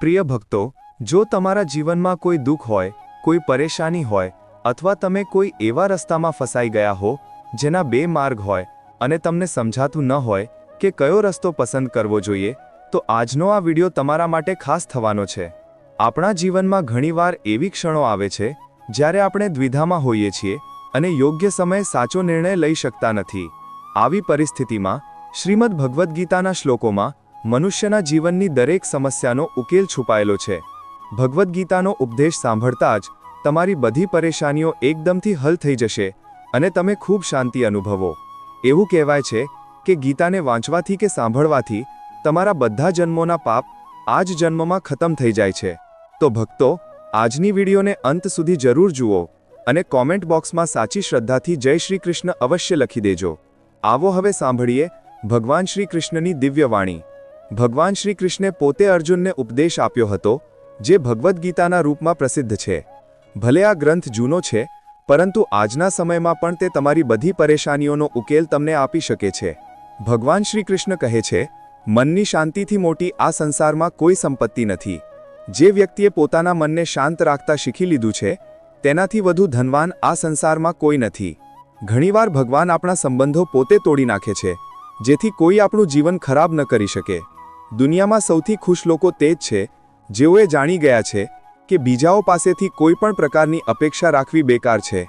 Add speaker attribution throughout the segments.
Speaker 1: પ્રિય ભક્તો, જો તમારા જીવનમાં કોઈ દુઃખ હોય, કોઈ પરેશાની હોય, અથવા તમે કોઈ એવા રસ્તામાં ફસાઈ ગયા હો, જેના બે માર્ગ હોય, અને તમને સમજાતું ન હોય કે કયો રસ્તો પસંદ કરવો જોઈએ, તો આજનો આ વિડિયો તમારા માટે ખાસ થવાનો છે. આપણા જીવનમાં ઘણીવાર એવી ક્ષણો આવે છે, જ્યારે આપણે દ્વિધામાં હોઈએ છીએ અને યોગ્ય સમયે સાચો નિર્ણય લઈ શકતા નથી. આવી પરિસ્થિતિમાં, શ્રીમદ ભગવદ્ ગીતાના શ્લોકોમાં મનુષ્યના જીવનની દરેક સમસ્યાનો ઉકેલ છુપાયેલો છે. ભગવદ્ ગીતાનો ઉપદેશ સાંભળતા જ તમારી બધી પરેશાનીઓ એકદમથી હલ થઈ જશે અને તમે ખૂબ શાંતિ અનુભવો. એવું કહેવાય છે કે ગીતાને વાંચવાથી કે સાંભળવાથી તમારા બધા જન્મોના પાપ આ જ જન્મમાં ખતમ થઈ જાય છે. તો ભક્તો, આજની વિડીયોને અંત સુધી જરૂર જુઓ અને કોમેન્ટ બોક્સમાં સાચી શ્રદ્ધાથી જય શ્રી કૃષ્ણ અવશ્ય લખી દેજો. આવો હવે સાંભળીએ ભગવાન શ્રી કૃષ્ણની દિવ્ય વાણી ભગવાન શ્રી કૃષ્ણે પોતે અર્જુનને ઉપદેશ આપ્યો હતો, જે ભગવદ્ ગીતાના રૂપમાં પ્રસિદ્ધ છે. ભલે આ ગ્રંથ જૂનો છે, પરંતુ આજના સમયમાં પણ તે તમારી બધી પરેશાનીઓનો ઉકેલ તમને આપી શકે છે. ભગવાન શ્રી કૃષ્ણ કહે છે, મનની શાંતિથી મોટી આ સંસારમાં કોઈ સંપત્તિ નથી. જે વ્યક્તિએ પોતાના મનને શાંત રાખતા શીખી લીધું છે, તેનાથી વધુ ધનવાન આ સંસારમાં કોઈ નથી. ઘણીવાર ભગવાન આપણા સંબંધો પોતે તોડી નાખે છે, જેથી કોઈ આપણું જીવન ખરાબ ન કરી શકે. દુનિયામાં સૌથી ખુશ લોકો તે જ છે, જેઓએ જાણી ગયા છે કે બીજાઓ પાસેથી કોઈ પણ પ્રકારની અપેક્ષા રાખવી બેકાર છે.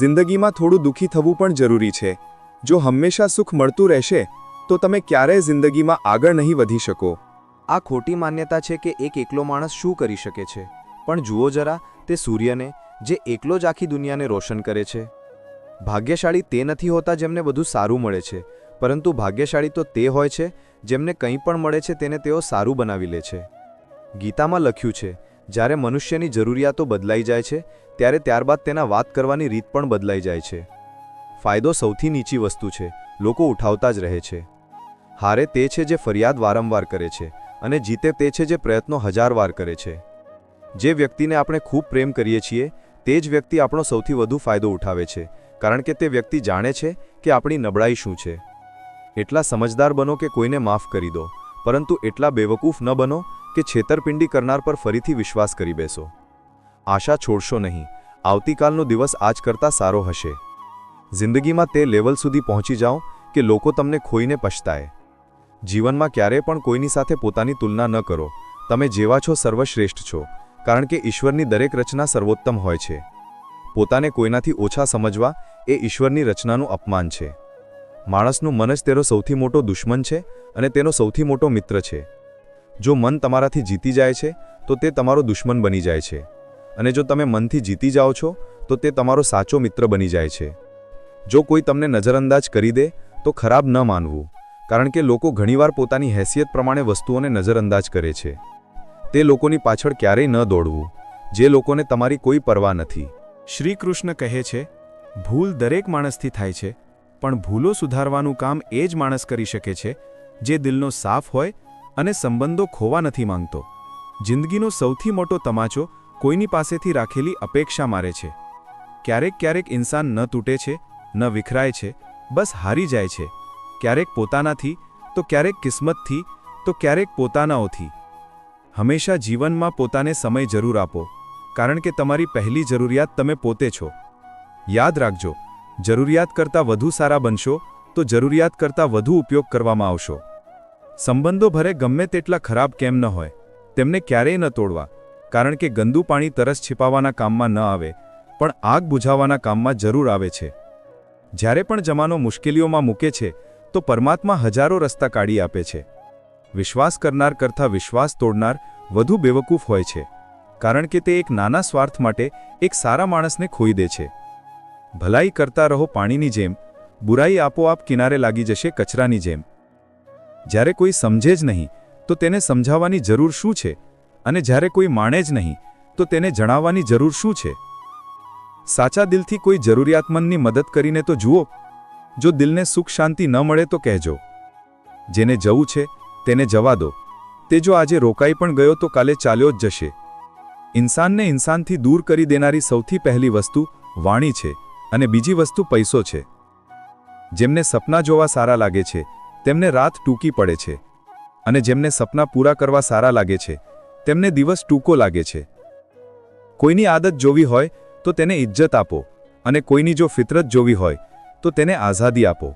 Speaker 1: જિંદગીમાં થોડું દુઃખી થવું પણ જરૂરી છે. જો હંમેશા સુખ મળતું રહેશે, તો તમે ક્યારેય જિંદગીમાં આગળ નહીં વધી શકો.
Speaker 2: આ ખોટી માન્યતા છે કે એક એકલો માણસ શું કરી શકે છે. પણ જુઓ જરા, તે સૂર્યને, જે એકલો જ આખી દુનિયાને રોશન કરે છે. ભાગ્યશાળી તે નથી હોતા જેમને બધું સારું મળે છે. પરંતુ ભાગ્યશાળી તો તે હોય છે જેમને કંઈ પણ મળે છે તેને તેઓ સારું બનાવી લે છે. ગીતામાં લખ્યું છે, જ્યારે મનુષ્યની જરૂરિયાતો બદલાઈ જાય છે, ત્યારે ત્યારબાદ તેના વાત કરવાની રીત પણ બદલાઈ જાય છે. ફાયદો સૌથી નીચી વસ્તુ છે, લોકો ઉઠાવતા જ રહે છે. હારે તે છે જે ફરિયાદ વારંવાર કરે છે, અને જીતે તે છે જે પ્રયત્નો હજાર વાર કરે છે. જે વ્યક્તિને આપણે ખૂબ પ્રેમ કરીએ છીએ, તે જ વ્યક્તિ આપણો સૌથી વધુ ફાયદો ઉઠાવે છે, કારણ કે તે વ્યક્તિ જાણે છે કે આપણી નબળાઈ શું છે. એટલા સમજદાર બનો કે કોઈને માફ કરી દો. પરંતુ એટલા બેવકૂફ ન બનો કે છેતરપિંડી કરનાર પર ફરીથી વિશ્વાસ કરી બેસો. આશા છોડશો નહીં. આવતીકાલનો દિવસ આજ કરતાં સારો હશે. જિંદગીમાં તે લેવલ સુધી પહોંચી જાઓ કે લોકો તમને ખોઈને પછતાય. જીવનમાં ક્યારેય પણ કોઈની સાથે પોતાની તુલના ન કરો. તમે જેવા છો સર્વશ્રેષ્ઠ છો, કારણ કે ઈશ્વરની દરેક રચના સર્વોત્તમ હોય છે. પોતાને કોઈનાથી ઓછા સમજવા એ ઈશ્વરની રચનાનું અપમાન છે. માણસનું મન જ તેનો સૌથી મોટો દુશ્મન છે અને તેનો સૌથી મોટો મિત્ર છે. જો મન તમારાથી જીતી જાય છે, તો તે તમારો દુશ્મન બની જાય છે. અને જો તમે મનથી જીતી જાઓ છો, તો તે તમારો સાચો મિત્ર બની જાય છે. જો કોઈ તમને નજરઅંદાજ કરી દે, તો ખરાબ ન માનવું, કારણ કે લોકો ઘણીવાર પોતાની હેસિયત પ્રમાણે વસ્તુઓને નજરઅંદાજ કરે છે. તે લોકોની પાછળ ક્યારેય ન દોડવું, જે લોકોને તમારી કોઈ પરવા નથી.
Speaker 1: શ્રી કૃષ્ણ કહે છે, ભૂલ દરેક માણસથી થાય છે પણ ભૂલો સુધારવાનું કામ એ જ માણસ કરી શકે છે, જે દિલનો સાફ હોય અને સંબંધો ખોવા નથી માંગતો. જિંદગીનો સૌથી મોટો તમાચો કોઈની પાસેથી રાખેલી અપેક્ષા મારે છે. ક્યારેક ક્યારેક ઇન્સાન ન તૂટે છે, ન વિખરાય છે, બસ હારી જાય છે. ક્યારેક પોતાનાથી, તો ક્યારેક કિસ્મતથી, તો ક્યારેક પોતાનાઓથી. હંમેશા જીવનમાં પોતાને સમય જરૂર આપો, કારણ કે તમારી પહેલી જરૂરિયાત તમે પોતે છો. યાદ રાખજો જરૂરિયાત કરતાં વધુ સારા બનશો, તો જરૂરિયાત કરતાં વધુ ઉપયોગ કરવામાં આવશો. સંબંધો ભરે ગમે તેટલા ખરાબ કેમ ન હોય, તેમને ક્યારેય ન તોડવા, કારણ કે ગંદુ પાણી તરસ છિપાવાના કામમાં ન આવે, પણ આગ બુઝાવવાના કામમાં જરૂર આવે છે. જ્યારે પણ જમાનો મુશ્કેલીઓમાં મૂકે છે, તો પરમાત્મા હજારો રસ્તા કાઢી આપે છે. વિશ્વાસ કરનાર કરતાં વિશ્વાસ તોડનાર વધુ બેવકૂફ હોય છે, કારણ કે તે એક નાના સ્વાર્થ માટે એક સારા માણસને ખોઈ દે છે. ભલાઈ કરતા રહો પાણીની જેમ, બુરાઈ આપોઆપ કિનારે લાગી જશે કચરાની જેમ. જ્યારે કોઈ સમજે જ નહીં, તો તેને સમજાવવાની જરૂર શું છે? અને જ્યારે કોઈ માણે જ નહીં, તો તેને જણાવવાની જરૂર શું છે? સાચા દિલથી કોઈ જરૂરિયાતમંદની મદદ કરીને તો જુઓ, જો દિલને સુખ શાંતિ ન મળે તો કહેજો. જેને જવું છે, તેને જવા દો. તે જો આજે રોકાઈ પણ ગયો તો કાલે ચાલ્યો જ જશે. ઇન્સાનને ઇન્સાનથી દૂર કરી દેનારી સૌથી પહેલી વસ્તુ વાણી છે. અને બીજી વસ્તુ પૈસો છે. જેમને સપના જોવા સારા લાગે છે, તેમને રાત ટૂંકી પડે છે. અને જેમને સપના પૂરા કરવા સારા લાગે છે, તેમને દિવસ ટૂંકો લાગે છે. કોઈની આદત જોવી હોય, તો તેને ઇજ્જત આપો. અને કોઈની જો ફિતરત જોવી હોય, તો તેને આઝાદી આપો.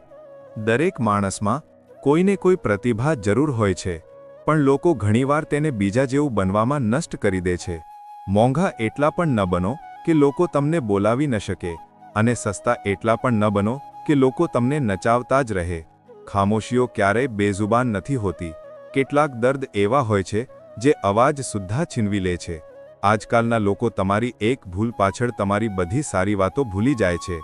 Speaker 1: દરેક માણસમાં કોઈને કોઈ પ્રતિભા જરૂર હોય છે, પણ લોકો ઘણીવાર તેને બીજા જેવું બનવામાં નષ્ટ કરી દે છે. મોંઘા એટલા પણ ન બનો કે લોકો તમને બોલાવી ન શકે. અને સસ્તા એટલા પણ ન બનો કે લોકો તમને નચાવતા જ રહે. ખામોશીઓ ક્યારેય બેઝુબાન નથી હોતી. કેટલાક દર્દ એવા હોય છે જે અવાજ સુદ્ધા છીનવી લે છે. આજકાલના લોકો તમારી એક ભૂલ પાછળ તમારી બધી સારી વાતો ભૂલી જાય છે.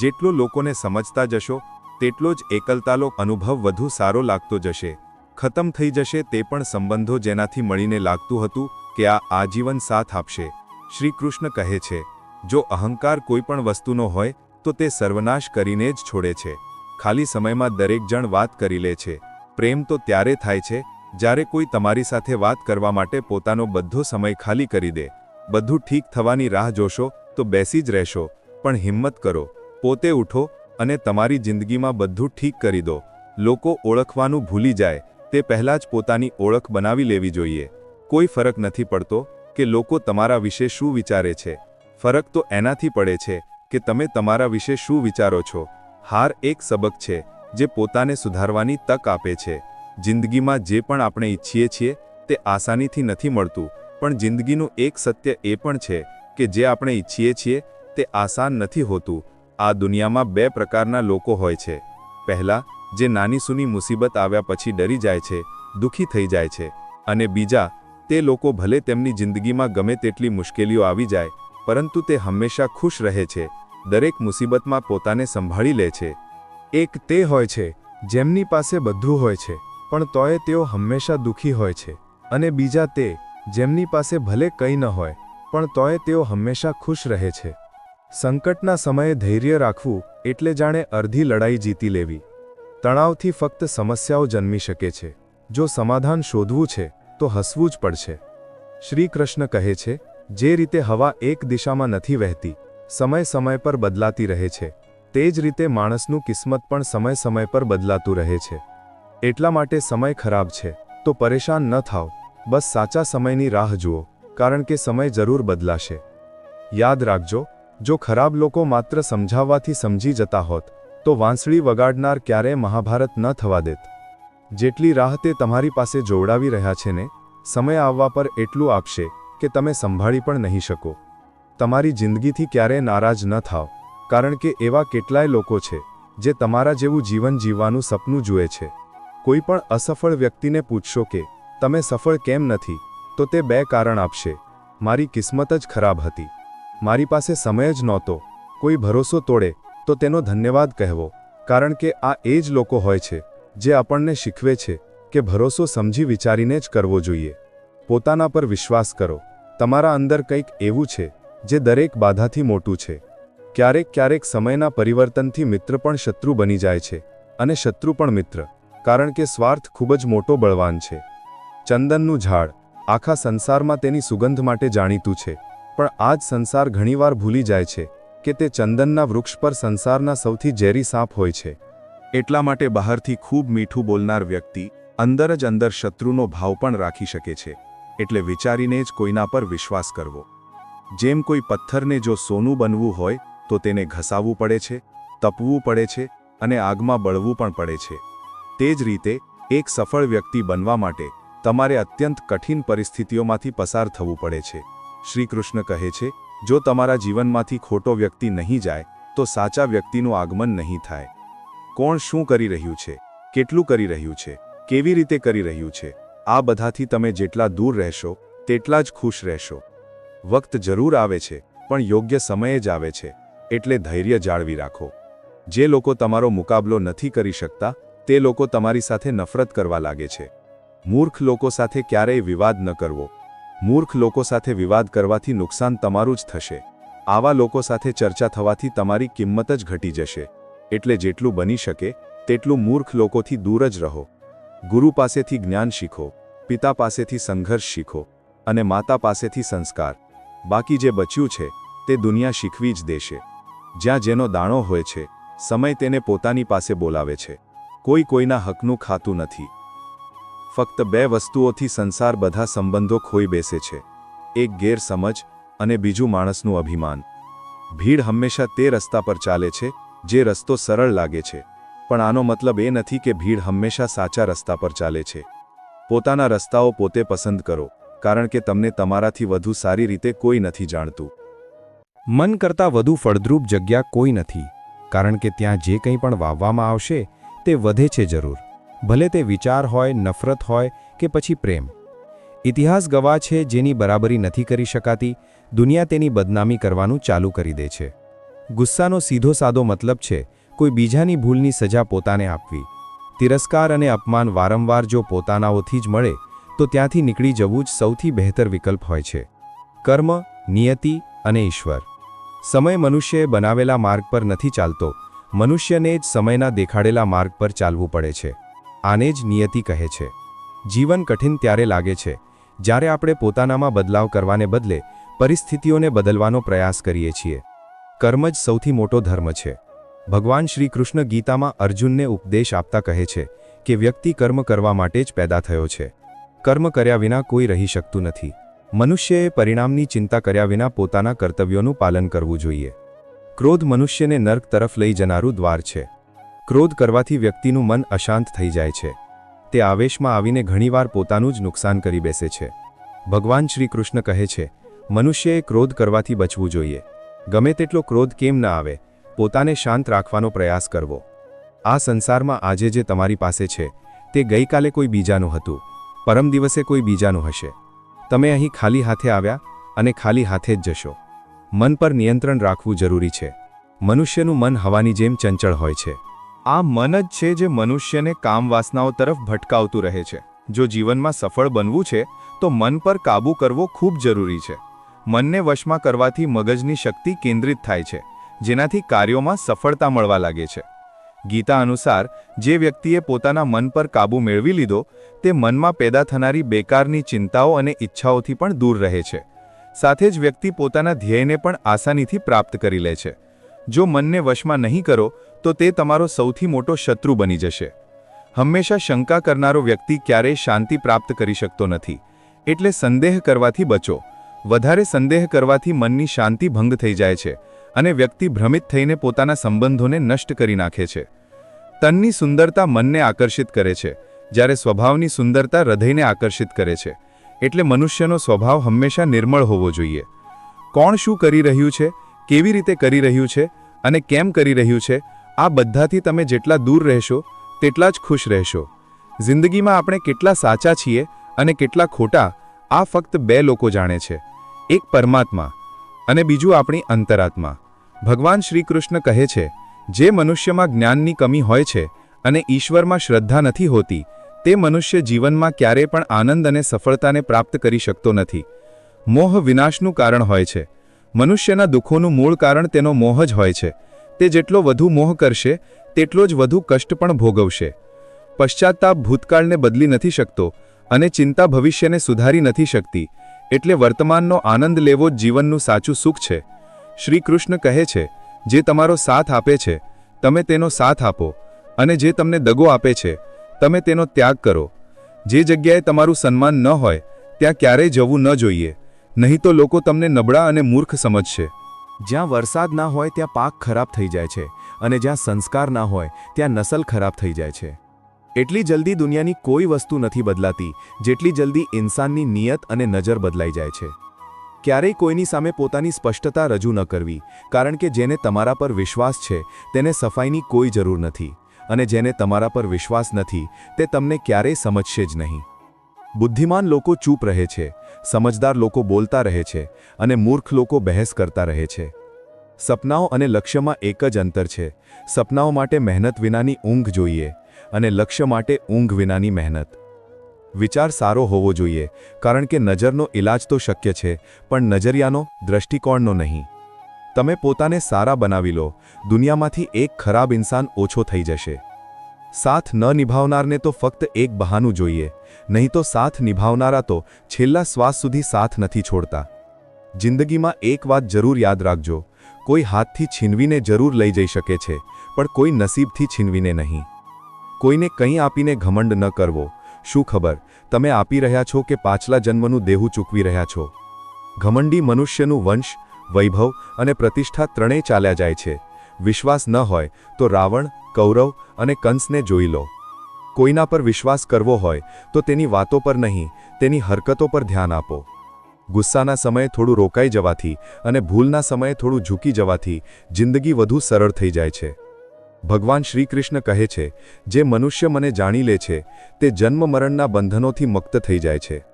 Speaker 1: જેટલો લોકોને સમજતા જશો, તેટલો જ એકલતાલો અનુભવ વધુ સારો લાગતો જશે. ખતમ થઈ જશે તે પણ સંબંધો જેનાથી મળીને લાગતું હતું કે આ આજીવન સાથ આપશે. શ્રી કૃષ્ણ કહે છે જો અહંકાર કોઈ પણ વસ્તુનો હોય, તો તે સર્વનાશ કરીને જ છોડે છે. ખાલી સમયમાં દરેક જણ વાત કરી લે છે. પ્રેમ તો ત્યારે થાય છે, જ્યારે કોઈ તમારી સાથે વાત કરવા માટે પોતાનો બધો સમય ખાલી કરી દે. બધું ઠીક થવાની રાહ જોશો, તો બેસી જ રહેશો. પણ હિંમત કરો. પોતે ઉઠો અને તમારી જિંદગીમાં બધું ઠીક કરી દો. લોકો ઓળખવાનું ભૂલી જાય, તે પહેલાં જ પોતાની ઓળખ બનાવી લેવી જોઈએ. કોઈ ફરક નથી પડતો કે લોકો તમારા વિશે શું વિચારે છે. ફરક તો એનાથી પડે છે કે તમે તમારા વિશે શું વિચારો છો. હાર એક સબક છે, જે પોતાને સુધારવાની તક આપે છે. જિંદગીમાં જે પણ આપણે ઈચ્છીએ છીએ, તે આસાનીથી નથી મળતું, પણ જિંદગીનું એક સત્ય એ પણ છે કે જે આપણે ઈચ્છીએ છીએ, તે આસાન નથી હોતું. આ દુનિયામાં બે પ્રકારના લોકો હોય છે. પહેલા, જે નાની સૂની મુસીબત આવ્યા પછી ડરી જાય છે, દુઃખી થઈ જાય છે. અને બીજા, તે લોકો ભલે તેમની જિંદગીમાં ગમે તેટલી મુશ્કેલીઓ આવી જાય પરંતુ તે હંમેશા ખુશ રહે છે. દરેક મુસીબતમાં પોતાને સંભાળી લે છે. એક તે હોય છે, જેમની પાસે બધું હોય છે, પણ તોય તેઓ હંમેશા દુઃખી હોય છે. અને બીજા તે, જેમની પાસે ભલે કંઈ ન હોય, પણ તોય તેઓ હંમેશા ખુશ રહે છે. સંકટના સમયે ધૈર્ય રાખવું, એટલે જાણે અડધી લડાઈ જીતી લેવી. તણાવથી ફક્ત સમસ્યાઓ જન્મી શકે છે. જો સમાધાન શોધવું છે, તો હસવું જ પડશે. શ્રી કૃષ્ણ કહે છે જે રીતે હવા એક દિશામાં નથી વહેતી, સમય સમય પર બદલાતી રહે છે. તે જ રીતે માણસનું કિસ્મત પણ સમય સમય પર બદલાતું રહે છે. એટલા માટે સમય ખરાબ છે. તો પરેશાન ન થાવ. બસ સાચા સમયની રાહ જુઓ, કારણ કે સમય જરૂર બદલાશે. યાદ રાખજો, જો ખરાબ લોકો માત્ર સમજાવવાથી સમજી જતા હોત, તો વાંસળી વગાડનાર ક્યારેય મહાભારત ન થવા દેત. જેટલી રાહ તે તમારી પાસે જોવડાવી રહ્યા છે ને, સમય આવવા પર એટલું આપશે. કે તમે સંભાળી પણ નહીં શકો. તમારી જિંદગીથી ક્યારેય નારાજ ન થાવ, કારણ કે એવા કેટલાય લોકો છે, જે તમારા જેવું જીવન જીવવાનું સપનું જુએ છે. કોઈ પણ અસફળ વ્યક્તિને પૂછશો કે, તમે સફળ કેમ નથી? તો તે બે કારણ આપશે. મારી કિસ્મત જ ખરાબ હતી. મારી પાસે સમય જ નહોતો. કોઈ ભરોસો તોડે, તો તેનો ધન્યવાદ કહેવો. કારણ કે આ એ જ લોકો હોય છે, જે આપણને શીખવે છે કે ભરોસો સમજી વિચારીને જ કરવો જોઈએ. પોતાના પર વિશ્વાસ કરો. તમારા અંદર કંઈક એવું છે, જે દરેક બાધાથી મોટું છે. ક્યારેક ક્યારેક સમયના પરિવર્તનથી મિત્ર પણ શત્રુ બની જાય છે, અને શત્રુ પણ મિત્ર, કારણ કે સ્વાર્થ ખૂબ જ મોટો બળવાન છે. ચંદનનું ઝાડ, આખા સંસારમાં તેની સુગંધ માટે જાણીતું છે, પણ આ જ સંસાર ઘણીવાર ભૂલી જાય છે, કે તે ચંદનના વૃક્ષ પર સંસારના સૌથી ઝેરી સાપ હોય છે. એટલા માટે બહારથી ખૂબ મીઠું બોલનાર વ્યક્તિ, અંદર જ અંદર શત્રુનો ભાવ પણ રાખી શકે છે. એટલે વિચારીને જ કોઈના પર વિશ્વાસ કરવો. જેમ કોઈ પથ્થરને જો સોનું બનવું હોય, તો તેને ઘસાવવું પડે છે, તપવું પડે છે અને આગમાં બળવું પણ પડે છે. તે જ રીતે, એક સફળ વ્યક્તિ બનવા માટે, તમારે અત્યંત કઠિન પરિસ્થિતિઓમાંથી પસાર થવું પડે છે. શ્રી કૃષ્ણ કહે છે, જો તમારા જીવનમાંથી ખોટો વ્યક્તિ નહીં જાય, તો સાચા વ્યક્તિનું આગમન નહીં થાય. કોણ શું કરી રહ્યું છે? કેટલું કરી રહ્યું છે? કેવી રીતે કરી રહ્યું છે? આ બધાથી તમે જેટલા દૂર રહેશો, તેટલા જ ખુશ રહેશો. વક્ત જરૂર આવે છે, પણ યોગ્ય સમયે જ આવે છે, એટલે ધૈર્ય જાળવી રાખો. જે લોકો તમારો મુકાબલો નથી કરી શકતા, તે લોકો તમારી સાથે નફરત કરવા લાગે છે. મૂર્ખ લોકો સાથે ક્યારેય વિવાદ ન કરવો. મૂર્ખ લોકો સાથે વિવાદ કરવાથી નુકસાન તમારું જ થશે. આવા લોકો સાથે ચર્ચા થવાથી તમારી કિંમત જ ઘટી જશે. એટલે જેટલું બની શકે, તેટલું મૂર્ખ લોકોથી દૂર જ રહો. ગુરુ પાસેથી જ્ઞાન શીખો, પિતા પાસેથી સંઘર્ષ શીખો અને માતા પાસેથી સંસ્કાર. બાકી જે બચ્યું છે, તે દુનિયા શીખવી જ દેશે. જ્યાં જેનો દાણો હોય છે, સમય તેને પોતાની પાસે બોલાવે છે. કોઈ કોઈના હકનું ખાતું નથી. ફક્ત બે વસ્તુઓથી સંસાર બધા સંબંધો ખોઈ બેસે છે. એક ગેરસમજ અને બીજું માણસનું અભિમાન. ભીડ હંમેશા તે રસ્તા પર ચાલે છે, જે રસ્તો સરળ લાગે છે. પણ આનો મતલબ એ નથી કે ભીડ હંમેશા સાચા રસ્તા પર ચાલે છે. પોતાના રસ્તાઓ પોતે પસંદ કરો, કારણ કે તમને તમારાથી વધુ સારી રીતે કોઈ નથી જાણતું.
Speaker 3: મન કરતાં વધુ ફળદ્રુપ જગ્યા કોઈ નથી, કારણ કે ત્યાં જે કંઈ પણ વાવવામાં આવશે, તે વધે છે જરૂર. ભલે તે વિચાર હોય, નફરત હોય કે પછી પ્રેમ. ઇતિહાસ ગવા છે, જેની બરાબરી નથી કરી શકાતી, દુનિયા તેની બદનામી કરવાનું ચાલુ કરી દે છે. ગુસ્સાનો સીધો સાદો મતલબ છે કોઈ બીજાની ભૂલની સજા પોતાને આપવી. તિરસ્કાર અને અપમાન વારંવાર જો પોતાનાઓથી જ મળે, તો ત્યાંથી નીકળી જવું જ સૌથી બહેતર વિકલ્પ હોય છે. કર્મ, નિયતિ અને ઈશ્વર. સમય મનુષ્યએ બનાવેલા માર્ગ પર નથી ચાલતો, મનુષ્યને જ સમયના દેખાડેલા માર્ગ પર ચાલવું પડે છે. આને જ નિયતિ કહે છે. જીવન કઠિન ત્યારે લાગે છે, જ્યારે આપણે પોતાનામાં બદલાવ કરવાને બદલે પરિસ્થિતિઓને બદલવાનો પ્રયાસ કરીએ છીએ. કર્મ જ સૌથી મોટો ધર્મ છે. ભગવાન શ્રી કૃષ્ણ ગીતામાં અર્જુનને ઉપદેશ આપતા કહે છે કે વ્યક્તિ કર્મ કરવા માટે જ પેદા થયો છે. કર્મ કર્યા વિના કોઈ રહી શકતું નથી. મનુષ્યએ પરિણામની ચિંતા કર્યા વિના પોતાના કર્તવ્યોનું પાલન કરવું જોઈએ. ક્રોધ મનુષ્યને નર્ક તરફ લઈ જનારું દ્વાર છે. ક્રોધ કરવાથી વ્યક્તિનું મન અશાંત થઈ જાય છે. તે આવેશમાં આવીને ઘણીવાર પોતાનું જ નુકસાન કરી બેસે છે. ભગવાન શ્રી કૃષ્ણ કહે છે, મનુષ્યએ ક્રોધ કરવાથી બચવું જોઈએ. ગમે તેટલો ક્રોધ કેમ ન આવે પોતાને શાંત રાખવાનો પ્રયાસ કરવો. આ સંસારમાં આજે જે તમારી પાસે છે, તે ગઈકાલે કોઈ બીજાનું હતું, પરમ દિવસે કોઈ બીજાનું હશે. તમે અહીં ખાલી હાથે આવ્યા અને ખાલી હાથે જ જશો. મન પર નિયંત્રણ રાખવું જરૂરી છે. મનુષ્યનું મન હવાની જેમ ચંચળ હોય છે.
Speaker 1: આ મન જ છે જે મનુષ્યને કામ વાસનાઓ તરફ ભટકાવતું રહે છે. જો જીવનમાં સફળ બનવું છે, તો મન પર કાબૂ કરવો ખૂબ જરૂરી છે. મનને વશમાં કરવાથી મગજની શક્તિ કેન્દ્રિત થાય છે. જેનાથી કાર્યોમાં સફળતા મળવા લાગે છે. ગીતા અનુસાર, જે વ્યક્તિએ પોતાના મન પર કાબૂ મેળવી લીધો, તે મનમાં પેદા થનારી બેકારની ચિંતાઓ અને ઈચ્છાઓથી પણ દૂર રહે છે. સાથે જ વ્યક્તિ પોતાના ધ્યેયને પણ આસાનીથી પ્રાપ્ત કરી લે છે. જો મનને વશમાં નહીં કરો, તો તે તમારો સૌથી મોટો શત્રુ બની જશે. હંમેશા શંકા કરનારો વ્યક્તિ ક્યારેય શાંતિ પ્રાપ્ત કરી શકતો નથી. એટલે સંદેહ કરવાથી બચો. વધારે સંદેહ કરવાથી મનની શાંતિ ભંગ થઈ જાય છે. અને વ્યક્તિ ભ્રમિત થઈને પોતાના સંબંધોને નષ્ટ કરી નાખે છે. તનની સુંદરતા મનને આકર્ષિત કરે છે, જ્યારે સ્વભાવની સુંદરતા હૃદયને આકર્ષિત કરે છે, એટલે મનુષ્યનો સ્વભાવ હંમેશા નિર્મળ હોવો જોઈએ. કોણ શું કરી રહ્યું છે, કેવી રીતે કરી રહ્યું છે, અને કેમ કરી રહ્યું છે, આ બધાથી તમે જેટલા દૂર રહેશો, તેટલા જ ખુશ રહેશો. જિંદગીમાં આપણે કેટલા સાચા છીએ અને કેટલા ખોટા, આ ફક્ત બે લોકો જાણે છે. એક પરમાત્મા અને બીજું આપણી અંતરાત્મા. ભગવાન શ્રી કૃષ્ણ કહે છે, જે મનુષ્યમાં જ્ઞાનની કમી હોય છે અને ઈશ્વરમાં શ્રદ્ધા નથી હોતી, તે મનુષ્ય જીવનમાં ક્યારેય પણ આનંદ અને સફળતાને પ્રાપ્ત કરી શકતો નથી. મોહ વિનાશનું કારણ હોય છે. મનુષ્યના દુઃખોનું મૂળ કારણ તેનો મોહ જ હોય છે. તે જેટલો વધુ મોહ કરશે, તેટલો જ વધુ કષ્ટ પણ ભોગવશે. પશ્ચાતાપ ભૂતકાળને બદલી નથી શકતો અને ચિંતા ભવિષ્યને સુધારી નથી શકતી, એટલે વર્તમાનનો આનંદ લેવો જ જીવનનું સાચું સુખ છે. શ્રી કૃષ્ણ કહે છે, જે તમારો સાથ આપે છે, તમે તેનો સાથ આપો, અને જે તમને દગો આપે છે, તમે તેનો ત્યાગ કરો. જે જગ્યાએ તમારું સન્માન ન હોય, ત્યાં ક્યારેય જવું ન જોઈએ, નહીં તો લોકો તમને નબળા અને મૂર્ખ સમજશે. જ્યાં વરસાદ ના હોય, ત્યાં પાક ખરાબ થઈ જાય છે, અને જ્યાં સંસ્કાર ના હોય, ત્યાં નસલ ખરાબ થઈ જાય છે. એટલી જલ્દી દુનિયાની કોઈ વસ્તુ નથી બદલાતી, જેટલી જલ્દી ઇન્સાનની નિયત અને નજર બદલાઈ જાય છે. ક્યારેય કોઈની સામે પોતાની સ્પષ્ટતા રજૂ ન કરવી, કારણ કે જેને તમારા પર વિશ્વાસ છે, તેને સફાઈની કોઈ જરૂર નથી. અને જેને તમારા પર વિશ્વાસ નથી, તે તમને ક્યારેય સમજશે જ નહીં. બુદ્ધિમાન લોકો ચૂપ રહે છે, સમજદાર લોકો બોલતા રહે છે, અને મૂર્ખ લોકો બહેસ કરતા રહે છે. સપનાઓ અને લક્ષ્યમાં એક જ અંતર છે, સપનાઓ માટે મહેનત વિનાની ઊંઘ જોઈએ, અને લક્ષ્ય માટે ઊંઘ વિનાની મહેનત. વિચાર સારો હોવો જોઈએ, કારણ કે નજરનો ઇલાજ તો શક્ય છે, પણ નજરિયાનો, દ્રષ્ટિકોણનો નહીં. તમે પોતાને સારા બનાવી લો, દુનિયામાંથી એક ખરાબ ઇન્સાન ઓછો થઈ જશે. સાથ ન નિભાવનારને તો ફક્ત એક બહાનું જોઈએ, નહીં તો સાથ નિભાવનારા તો છેલ્લા શ્વાસ સુધી સાથ નથી છોડતા. જિંદગીમાં એક વાત જરૂર યાદ રાખજો, કોઈ હાથથી છીનવીને જરૂર લઈ જઈ શકે છે, પણ કોઈ નસીબથી છીનવીને નહીં. કોઈને કંઈ આપીને ઘમંડ ન કરવો શું ખબર? તમે આપી રહ્યા છો કે પાછલા જન્મનું દેહું ચૂકવી રહ્યા છો. ઘમંડી મનુષ્યનું વંશ, વૈભવ અને પ્રતિષ્ઠા ત્રણેય ચાલ્યા જાય છે. વિશ્વાસ ન હોય તો રાવણ, કૌરવ અને કંસને જોઈ લો. કોઈના પર વિશ્વાસ કરવો હોય તો તેની વાતો પર નહીં, તેની હરકતો પર ધ્યાન આપો. ગુસ્સાના સમયે થોડું રોકાઈ જવાથી અને ભૂલના સમયે થોડું ઝૂકી જવાથી જિંદગી વધુ સરળ થઈ જાય છે. ભગવાન શ્રી કૃષ્ણ કહે છે, જે મનુષ્ય મને જાણી લે છે, તે જન્મ મરણના બંધનોથી મુક્ત થઈ જાય છે.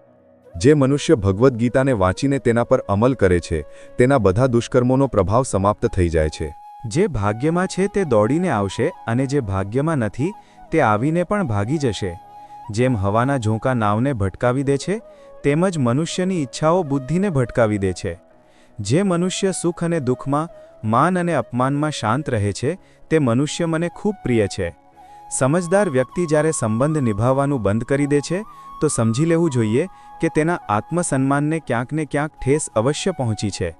Speaker 1: જે મનુષ્ય ભગવદ્ ગીતાને વાંચીને તેના પર અમલ કરે છે, તેના બધા દુષ્કર્મોનો પ્રભાવ સમાપ્ત થઈ જાય છે.
Speaker 3: જે ભાગ્યમાં છે તે દોડીને આવશે અને જે ભાગ્યમાં નથી, તે આવીને પણ ભાગી જશે. જેમ હવાના ઝોંકા નાવને ભટકાવી દે છે, તેમજ મનુષ્યની ઈચ્છાઓ બુદ્ધિને ભટકાવી દે છે. જે મનુષ્ય સુખ અને દુઃખમાં માન અને અપમાનમાં શાંત રહે છે, તે મનુષ્ય મને ખૂબ પ્રિય છે. સમજદાર વ્યક્તિ જ્યારે સંબંધ નિભાવવાનું બંધ કરી દે છે, તો સમજી લેવું જોઈએ કે તેના આત્મસન્માનને ક્યાંક ને ક્યાંક ઠેસ અવશ્ય પહોંચી છે.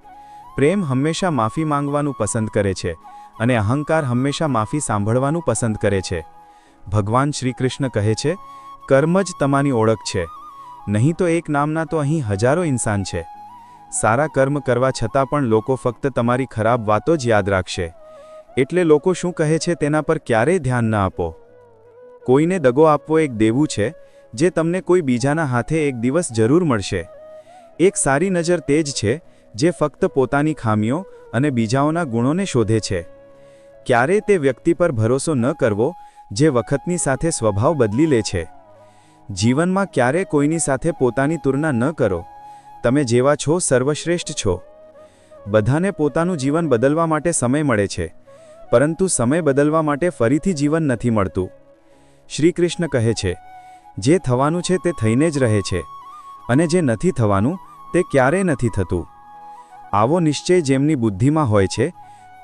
Speaker 3: પ્રેમ હંમેશા માફી માંગવાનું પસંદ કરે છે અને અહંકાર હંમેશા માફી સાંભળવાનું પસંદ કરે છે. ભગવાન શ્રીકૃષ્ણ કહે છે, કર્મ જ તમારી ઓળખ છે. નહીં તો એક નામના તો અહીં હજારો ઇન્સાન છે. સારા કર્મ કરવા છતાં પણ લોકો ફક્ત તમારી ખરાબ વાતો જ યાદ રાખશે. એટલે લોકો શું કહે છે તેના પર ક્યારેય ધ્યાન ન આપો. કોઈને દગો આપવો એક દેવું છે, જે તમને કોઈ બીજાના હાથે એક દિવસ જરૂર મળશે. એક સારી નજર તે જ છે, જે ફક્ત પોતાની ખામીઓ અને બીજાઓના ગુણોને શોધે છે. ક્યારે તે વ્યક્તિ પર ભરોસો ન કરવો, જે વખતની સાથે સ્વભાવ બદલી લે છે. જીવનમાં ક્યારે કોઈની સાથે પોતાની તુલના ન કરો. તમે જેવા છો સર્વશ્રેષ્ઠ છો. બધાને પોતાનું જીવન બદલવા માટે સમય મળે છે, પરંતુ સમય બદલવા માટે ફરીથી જીવન નથી મળતું. શ્રી કૃષ્ણ કહે છે, જે થવાનું છે તે થઈને જ રહે છે, અને જે નથી થવાનું, તે ક્યારેય નથી થતું. આવો નિશ્ચય જેમની બુદ્ધિમાં હોય છે,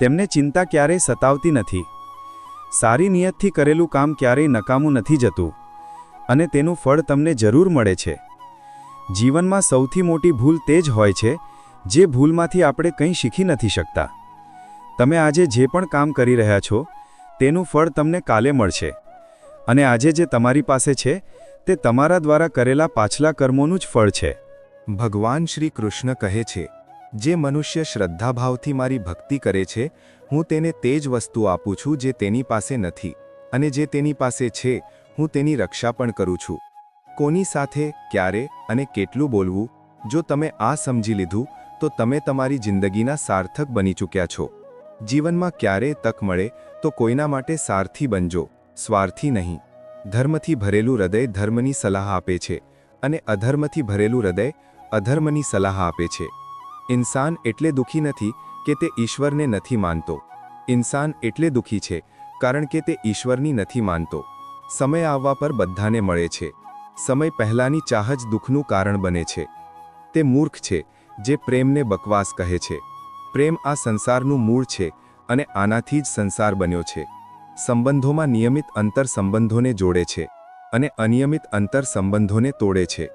Speaker 3: તેમને ચિંતા ક્યારેય સતાવતી નથી. સારી નિયતથી કરેલું કામ ક્યારેય નકામું નથી જતું, અને તેનું ફળ તમને જરૂર મળે છે. જીવનમાં સૌથી મોટી ભૂલ તે જ હોય છે, જે ભૂલમાંથી આપણે કંઈ શીખી નથી શકતા. તમે આજે જે પણ કામ કરી રહ્યા છો, તેનું ફળ તમને કાલે મળશે. અને આજે જે તમારી પાસે છે, તે તમારા દ્વારા કરેલા પાછલા કર્મોનું જ ફળ છે.
Speaker 1: ભગવાન શ્રી કૃષ્ણ કહે છે, જે મનુષ્ય શ્રદ્ધાભાવથી મારી ભક્તિ કરે છે, હું તેને તે જ વસ્તુ આપું છું જે તેની પાસે નથી, અને જે તેની પાસે છે, હું તેની રક્ષા પણ કરું છું. કોની સાથે, ક્યારે અને કેટલું બોલવું? જો તમે આ સમજી લીધું, તો તમે તમારી જિંદગીના સાર્થક બની ચૂક્યા છો. જીવનમાં ક્યારે તક મળે, તો કોઈના માટે સારથી બનજો, સ્વાર્થી નહીં. ધર્મથી ભરેલું હૃદય ધર્મની સલાહ આપે છે, અને અધર્મથી ભરેલું હૃદય અધર્મની સલાહ આપે છે. ઇન્સાન એટલે દુઃખી નથી કે તે ઈશ્વરને નથી માનતો. ઇન્સાન એટલે દુઃખી છે, કારણ કે તે ઈશ્વરની નથી માનતો. સમય આવવા પર બધાને મળે છે. સમય પહેલાંની ચાહ જ દુઃખનું કારણ બને છે. તે મૂર્ખ છે, જે પ્રેમને બકવાસ કહે છે. પ્રેમ આ સંસારનું મૂળ છે અને આનાથી જ સંસાર બન્યો છે. સંબંધોમાં નિયમિત અંતર સંબંધોને જોડે છે અને અનિયમિત અંતર સંબંધોને તોડે છે.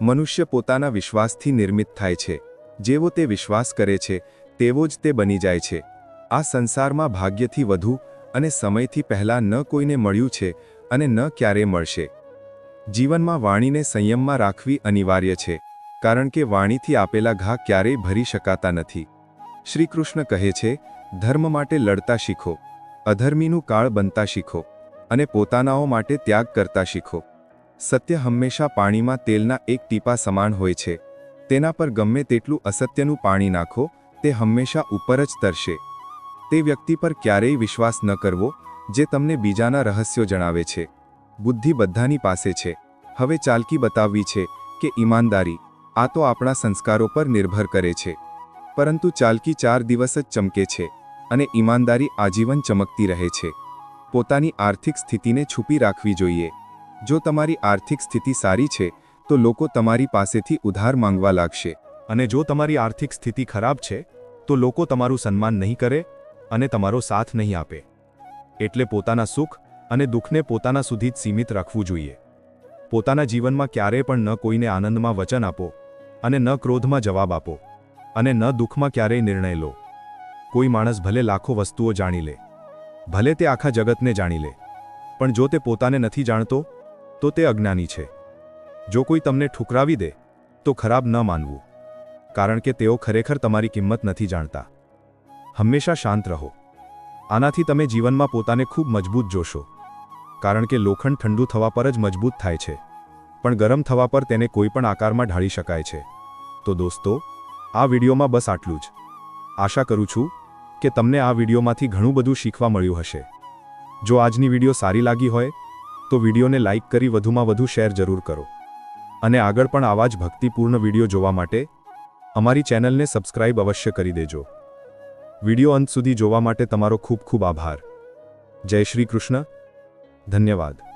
Speaker 1: મનુષ્ય પોતાના વિશ્વાસથી નિર્મિત થાય છે. જેવો તે વિશ્વાસ કરે છે, તેવો જ તે બની જાય છે. આ સંસારમાં ભાગ્યથી વધુ અને સમયથી પહેલાં ન કોઈને મળ્યું છે અને ન ક્યારે મળશે. જીવનમાં વાણીને સંયમમાં રાખવી અનિવાર્ય છે, કારણ કે વાણીથી આપેલા ઘા ક્યારેય ભરી શકાતા નથી. શ્રીકૃષ્ણ કહે છે, ધર્મ માટે લડતા શીખો, અધર્મીનું કાળ બનતા શીખો, અને પોતાનાઓ માટે ત્યાગ કરતા શીખો. સત્ય હંમેશા પાણીમાં તેલના એક ટીપા સમાન હોય છે, તેના પર ગમે તેટલું અસત્યનું પાણી નાખો, તે હંમેશા ઉપર જ તરશે. તે વ્યક્તિ પર ક્યારેય વિશ્વાસ ન કરવો, જે તમને બીજાના રહસ્યો જણાવે છે. બુદ્ધિ બધાની પાસે છે. હવે ચાલકી બતાવવી છે કે ઈમાનદારી આ તો આપણા સંસ્કારો પર નિર્ભર કરે છે. પરંતુ ચાલકી ચાર દિવસ જ ચમકે છે અને ઈમાનદારી આજીવન ચમકતી રહે છે. પોતાની આર્થિક સ્થિતિને છુપી રાખવી જોઈએ. જો તમારી આર્થિક સ્થિતિ સારી છે, તો લોકો તમારી પાસેથી ઉધાર માંગવા લાગશે.
Speaker 4: અને જો તમારી આર્થિક સ્થિતિ ખરાબ છે, તો લોકો તમારું સન્માન નહીં કરે અને તમારો સાથ નહીં આપે. એટલે પોતાના સુખ અને દુઃખને પોતાના સુધી જ સીમિત રાખવું જોઈએ. પોતાના જીવનમાં ક્યારેય પણ ન કોઈને આનંદમાં વચન આપો અને ન ક્રોધમાં જવાબ આપો અને ન દુઃખમાં ક્યારેય નિર્ણય લો. કોઈ માણસ ભલે લાખો વસ્તુઓ જાણી લે, ભલે તે આખા જગતને જાણી લે, પણ જો તે પોતાને નથી જાણતો, તો તે અજ્ઞાની છે. જો કોઈ તમને ઠુકરાવી દે, તો ખરાબ ન માનવું, કારણ કે તેઓ ખરેખર તમારી કિંમત નથી જાણતા. હંમેશા શાંત રહો. આનાથી તમે જીવનમાં પોતાને ખૂબ મજબૂત જોશો. કારણ કે લોખંડ ઠંડુ થવા પર જ મજબૂત થાય છે. પણ ગરમ થવા પર તેને કોઈપણ આકારમાં ઢાળી શકાય છે. તો દોસ્તો, આ વિડીયોમાં બસ આટલું જ. આશા કરું છું કે તમને આ વિડીયોમાંથી ઘણું બધું શીખવા મળ્યું હશે. જો આજની વીડિયો સારી લાગી હોય, તો વિડીયોને લાઇક કરી વધુમાં વધુ શેર જરૂર કરો. અને આગળ પણ આવા જ ભક્તિપૂર્ણ વીડિયો જોવા માટે, અમારી ચેનલને સબસ્ક્રાઇબ અવશ્ય કરી દેજો. વીડિયો અંત સુધી જોવા માટે તમારો ખૂબ ખૂબ આભાર. જય શ્રી કૃષ્ણ. ધન્યવાદ.